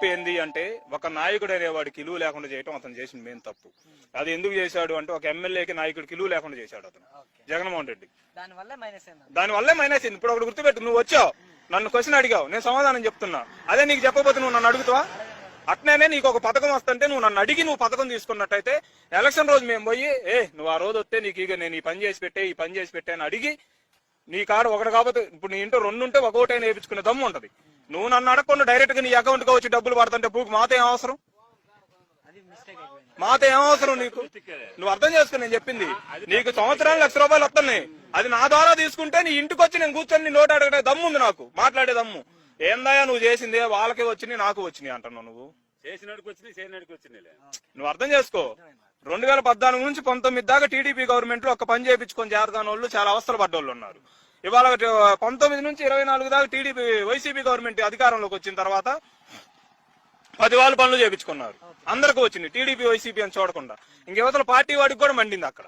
తప్పు ఏంది అంటే ఒక నాయకుడు అనేవాడికి ఇలువ లేకుండా చేయటం అతను చేసిన మెయిన్ తప్పు. అది ఎందుకు చేశాడు అంటే ఒక ఎమ్మెల్యేకి నాయకుడికి ఇలువ లేకుండా చేశాడు అతను. జగన్మోహన్ రెడ్డి. దాని వల్ల మైనస్ అయింది. ఇప్పుడు ఒకటి గుర్తుపెట్టు నువ్వు వచ్చావు. నన్ను క్వశ్చన్ అడిగావు. నేను సమాధానం చెప్తున్నా. అదే నీకు చెప్పబోతే నువ్వు నన్ను అడుగుతావా? అట్నేనే నీకు ఒక పథకం వస్తుంటే నువ్వు నన్ను అడిగి నువ్వు పథకం తీసుకున్నట్టయితే ఎలక్షన్ రోజు మేము పోయి ఏ నువ్వు ఆ రోజు వస్తే నీకు ఇక నేను ఈ పని చేసి పెట్టే ఈ పని చేసి పెట్టే అని అడిగి నీ కాడ ఒకటి కాకపోతే ఇప్పుడు నీ ఇంట్లో రెండు ఉంటే ఒకటైనా వేయించుకునే దమ్ము ఉంటది. నువ్వు నన్ను అడగకుండా డైరెక్ట్గా నీ అకౌంట్కి వచ్చి డబ్బులు పడుతుంటే పూకు మాతో ఏం అవసరం? మాతో ఏం అవసరం నీకు? నువ్వు అర్థం చేసుకో నేను చెప్పింది. నీకు సంవత్సరానికి లక్ష రూపాయలు వస్తున్నాయి. అది నా ద్వారా తీసుకుంటే నీ ఇంటికి వచ్చి నేను కూర్చొని నీ నోట అడగడే దమ్ము ఉంది నాకు. మాట్లాడే దమ్ము. ఏందయ్యా నువ్వు చేసింది? వాళ్ళకి వచ్చినాయి నాకు వచ్చినాయి అంటున్నావు నువ్వు. చేసినడికి వచ్చినాయి చేయనడికి వచ్చినాయి నువ్వు అర్థం చేసుకో. రెండు వేల పద్నాలుగు నుంచి పంతొమ్మిది దాకా టీడీపీ గవర్నమెంట్లో ఒక పని చేయించుకొని చేరదాని వాళ్ళు చాలా అవస్థలు పడ్డోళ్ళు ఉన్నారు. ఇవాళ పంతొమ్మిది నుంచి ఇరవై నాలుగు దాకా టీడీపీ వైసీపీ గవర్నమెంట్ అధికారంలోకి వచ్చిన తర్వాత పది వాళ్ళు పనులు చేయించుకున్నారు. అందరికీ వచ్చింది టీడీపీ వైసీపీ అని చూడకుండా. ఇంకెవతల పార్టీ వాడికి కూడా మండింది అక్కడ.